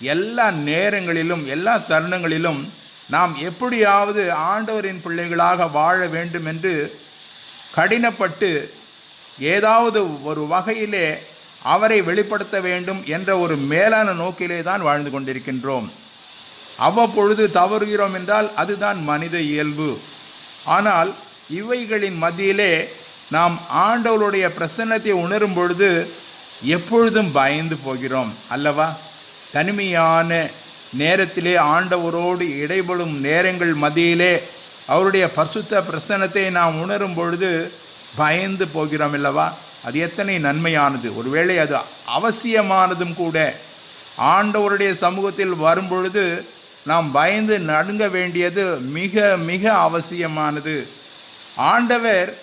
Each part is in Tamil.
எல்லா நேரங்களிலும் எல்லா தருணங்களிலும் நாம் எப்படியாவது ஆண்டவரின் பிள்ளைகளாக வாழ வேண்டும் என்று கடினப்பட்டு ஏதாவது ஒரு வகையிலே அவரை வெளிப்படுத்த வேண்டும் என்ற ஒரு மேலான நோக்கிலே தான் வாழ்ந்து கொண்டிருக்கின்றோம். அவ்வப்பொழுது தவறுகிறோம் என்றால் அதுதான் மனித இயல்பு. ஆனால் இவைகளின் மத்தியிலே நாம் ஆண்டவருடைய பிரசன்னத்தை உணரும் பொழுது எப்பொழுதும் பயந்து போகிறோம் அல்லவா? தனிமையான நேரத்திலே ஆண்டவரோடு இடைபடும் நேரங்கள் மத்தியிலே அவருடைய பரிசுத்த பிரசனத்தை நாம் உணரும் பொழுது பயந்து போகிறோம் அல்லவா? அது எத்தனை நன்மையானது. ஒருவேளை அது அவசியமானதும் கூட ஆண்டவருடைய சமூகத்தில் வரும்பொழுது நாம் பயந்து நடுங்க வேண்டியது மிக மிக அவசியமானது. ஆண்டவர்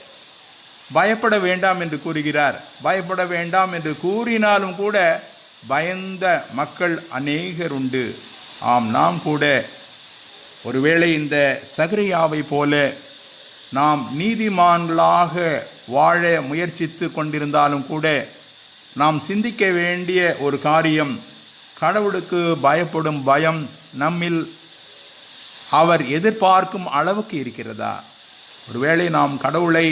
பயப்பட வேண்டாம் என்று கூறுகிறார். பயப்பட வேண்டாம் என்று கூறினாலும் கூட பயந்த மக்கள் அநேகர் உண்டு ஆம் நாம் கூட ஒருவேளை இந்த சகரியாவை போல நாம் நீதிமான்களாக வாழ முயற்சித்து கொண்டிருந்தாலும் கூட நாம் சிந்திக்க வேண்டிய ஒரு காரியம் கடவுளுக்கு பயப்படும் பயம் நம்மில் அவர் எதிர்பார்க்கும் அளவுக்கு இருக்கிறதா? ஒருவேளை நாம் கடவுளை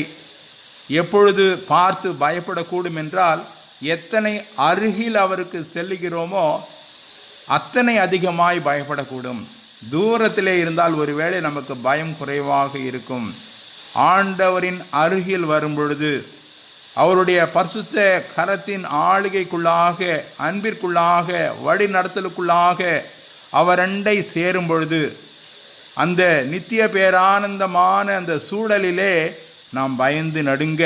எப்பொழுது பார்த்து பயப்படக்கூடும் என்றால் எத்தனை அருகில் அவருக்கு செல்லுகிறோமோ அத்தனை அதிகமாய் பயப்படக்கூடும். தூரத்திலே இருந்தால் ஒருவேளை நமக்கு பயம் குறைவாக இருக்கும். ஆண்டவரின் அருகில் வரும் பொழுது அவருடைய பரிசுத்த கரத்தின் ஆளுகைக்குள்ளாக அன்பிற்குள்ளாக வழி நடத்தலுக்குள்ளாக அவரண்டை சேரும் பொழுது அந்த நித்திய பேரானந்தமான அந்த சூழலிலே நாம் பயந்து நடுங்க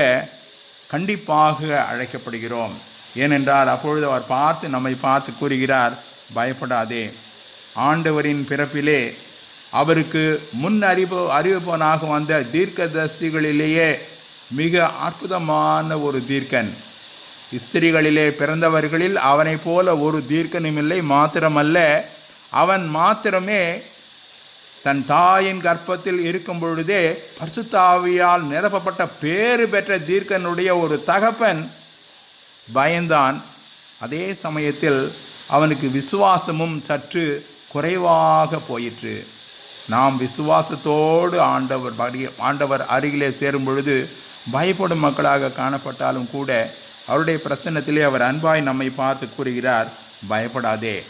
கண்டிப்பாக அழைக்கப்படுகிறோம். ஏனென்றால் அப்பொழுது அவர் பார்த்து நம்மை பார்த்து கூறுகிறார் பயப்படாதே. ஆண்டவரின் பிறப்பிலே அவருக்கு முன் அறிவு அறிவிப்பவனாக வந்த தீர்க்கதரிசிகளிலேயே மிக அற்புதமான ஒரு தீர்க்கன். ஸ்திரிகளிலே பிறந்தவர்களில் அவனைப் போல ஒரு தீர்க்கனும் இல்லை மாத்திரமல்ல. அவன் மாத்திரமே தன் தாயின் கர்ப்பத்தில் இருக்கும் பொழுதே பர்சுத்தாவியால் நிரப்பப்பட்ட பேறு பெற்ற தீர்க்கனுடைய ஒரு தகப்பன் பயந்தான். அதே சமயத்தில் அவனுக்கு விசுவாசமும் சற்று குறைவாக போயிற்று. நாம் விசுவாசத்தோடு ஆண்டவர் அருகே- ஆண்டவர் அருகிலே சேரும் பொழுது பயப்படும் மக்களாக காணப்பட்டாலும் கூட அவருடைய பிரசன்னத்திலே அவர் அன்பாய் நம்மை பார்த்து கூறுகிறார் பயப்படாதே